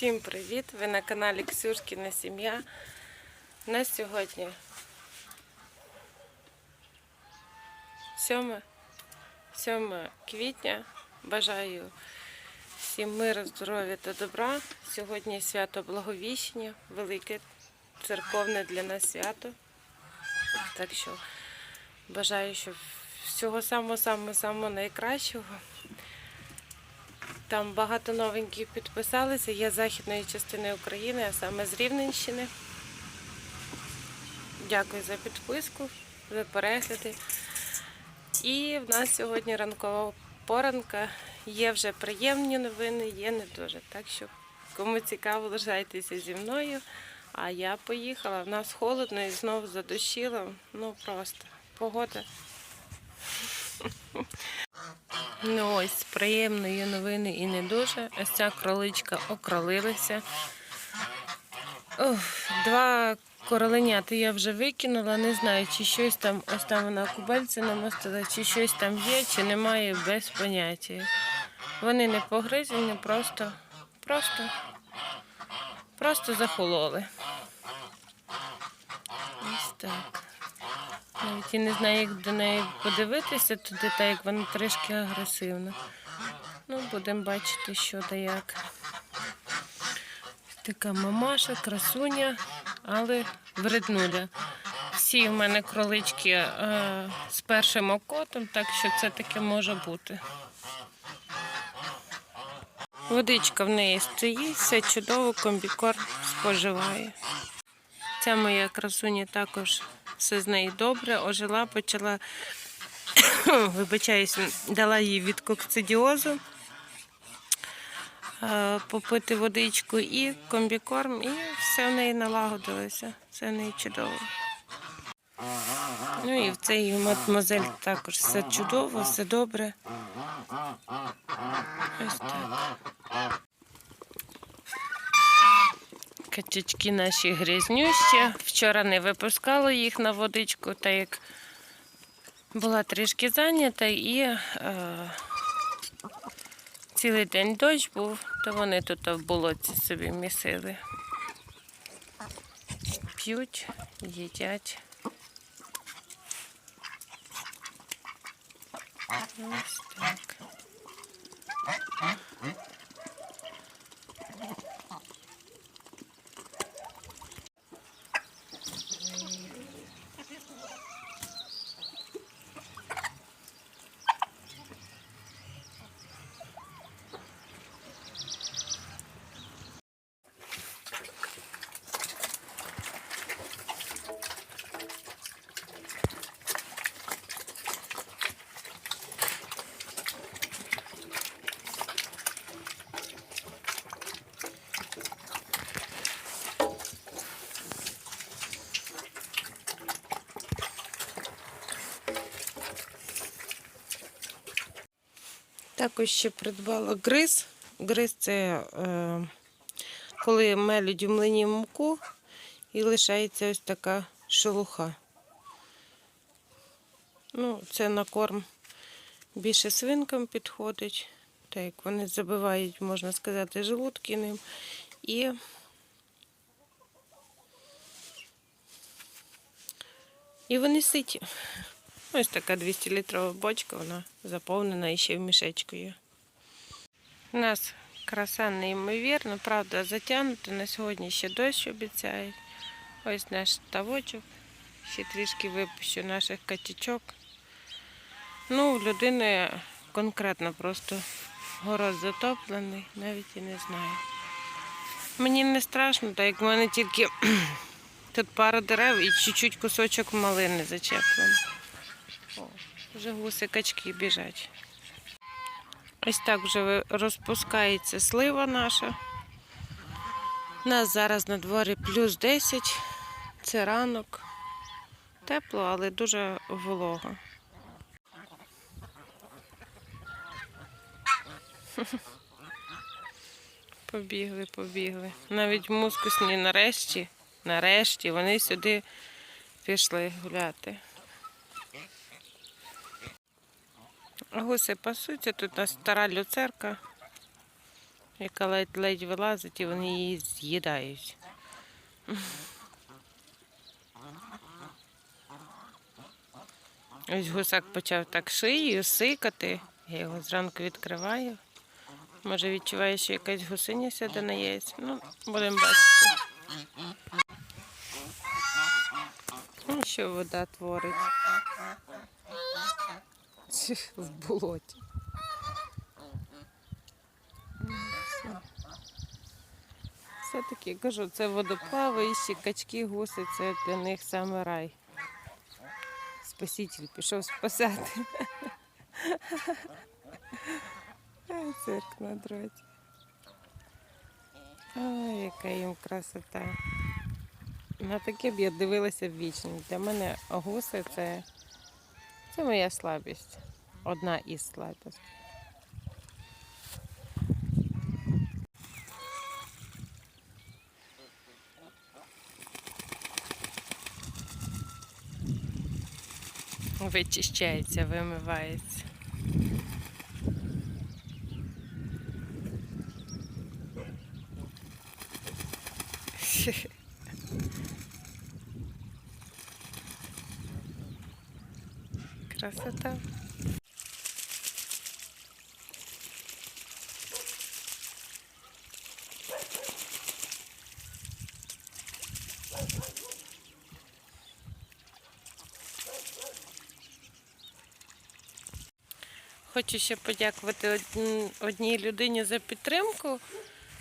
Всім привіт! Ви на каналі Ксюшкіна Сім'я. На сьогодні 7, 7 квітня. Бажаю всім миру, здоров'я та добра. Сьогодні свято Благовіщення, велике церковне для нас свято. Так що бажаю, щоб всього самого-самого-самого найкращого. Там багато новеньких підписалися. Я з західної частини України, а саме з Рівненщини. Дякую за підписку, за перегляди. І в нас сьогодні ранкова поранка. Є вже приємні новини, є не дуже. Так що, кому цікаво, лишайтеся зі мною. А я поїхала. В нас холодно і знову задощило. Ну просто погода. Ну ось приємної новини і не дуже. Ось ця кроличка окролилася. Два короленяти я вже викинула. Не знаю, чи щось там, ось там вона кубельце намостила, чи щось там є, чи немає, без поняття. Вони не погризені, просто, просто, просто захололи. Ось так. Навіть і не знаю, як до неї подивитися туди, так як вона трішки агресивна. Ну, будемо бачити, що да як. Така мамаша, красуня, але вреднуля. Всі в мене кролички е, з першим окотом, так що це таке може бути. Водичка в неї стоїть, все чудово, комбікорм споживає. Ця моя красуня також все з нею добре, ожила, почала, вибачаюсь, дала їй від кокцидіозу е, попити водичку і комбікорм, і все в неї налагодилося. Все в неї чудово. Ну і в цій мадмозель також все чудово, все добре. Ось так. Качечки наші грязнющі. Вчора не випускала їх на водичку, так як була трішки зайнята і е, цілий день дощ був, то вони тут в болотці собі місили. П'ють, їдять. Ось так. Також ще придбала гриз. Гриз це е, коли мелють в млині муку і лишається ось така шелуха. Ну, це на корм більше свинкам підходить, так як вони забивають, можна сказати, желудки ним. І І вони ситі. Ось така 200-літрова бочка, вона заповнена і ще в мішечку є. У нас краса неймовірна, правда, затягнута. На сьогодні ще дощ обіцяють. Ось наш ставочок. Ще трішки випущу наших катічок. Ну, у людини конкретно просто город затоплений, навіть і не знаю. Мені не страшно, так як в мене тільки тут пара дерев і чуть-чуть кусочок малини зачеплений. Вже гуси качки біжать. Ось так вже розпускається слива наша. У нас зараз на дворі плюс 10. Це ранок. Тепло, але дуже волого. Побігли, побігли. Навіть мускусні нарешті, нарешті вони сюди пішли гуляти. Гуси пасуться, тут у нас стара люцерка. яка ледь-ледь вилазить і вони її з'їдають. Ось гусак почав так шиєю сикати. Я його зранку відкриваю. Може відчуває, що якась гусиня сяде на яйця. Ну, будемо бачити. Ну, що вода творить? В болоті. Все. Все-таки кажу, це водоплаваючі, качки, гуси, це для них саме рай. Спаситель пішов спасати. Цирк на дроті. Ой, яка їм красота. На таке б я дивилася ввічно. Для мене гуси це, це моя слабість. Одна із слабостей. Вичищається, вимивається. Красота. Хочу ще подякувати одній людині за підтримку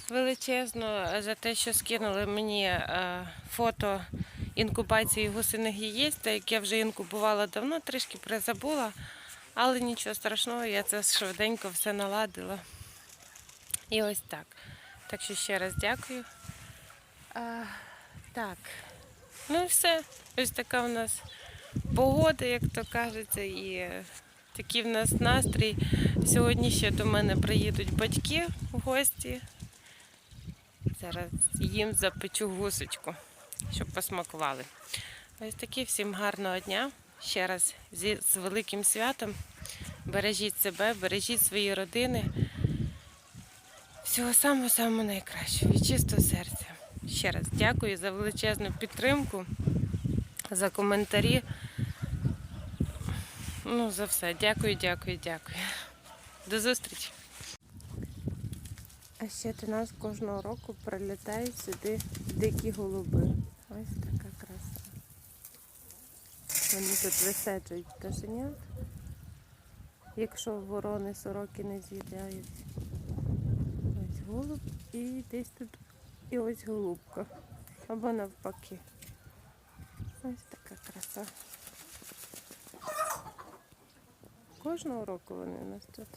величезну, за те, що скинули мені е, фото інкубації гусиних яєць, так як я вже інкубувала давно, трішки призабула, але нічого страшного, я це швиденько все наладила. І ось так. Так що ще раз дякую. Так, ну і все. Ось така у нас погода, як то кажеться, і е, такий в нас настрій. Сьогодні ще до мене приїдуть батьки в гості. Зараз їм запечу гусочку, щоб посмакували. Ось такі всім гарного дня. Ще раз зі, з великим святом. Бережіть себе, бережіть свої родини. Всього самого самого найкращого від чистого серця. Ще раз дякую за величезну підтримку, за коментарі. Ну, за все. Дякую, дякую, дякую. До зустрічі. А ще до нас кожного року прилітають сюди дикі голуби. Ось така краса. Вони тут висаджують пташенят, якщо ворони сороки не з'їдають. Ось голуб і десь тут і ось голубка. Або навпаки. Ось така краса. Кожного року вони у нас тут.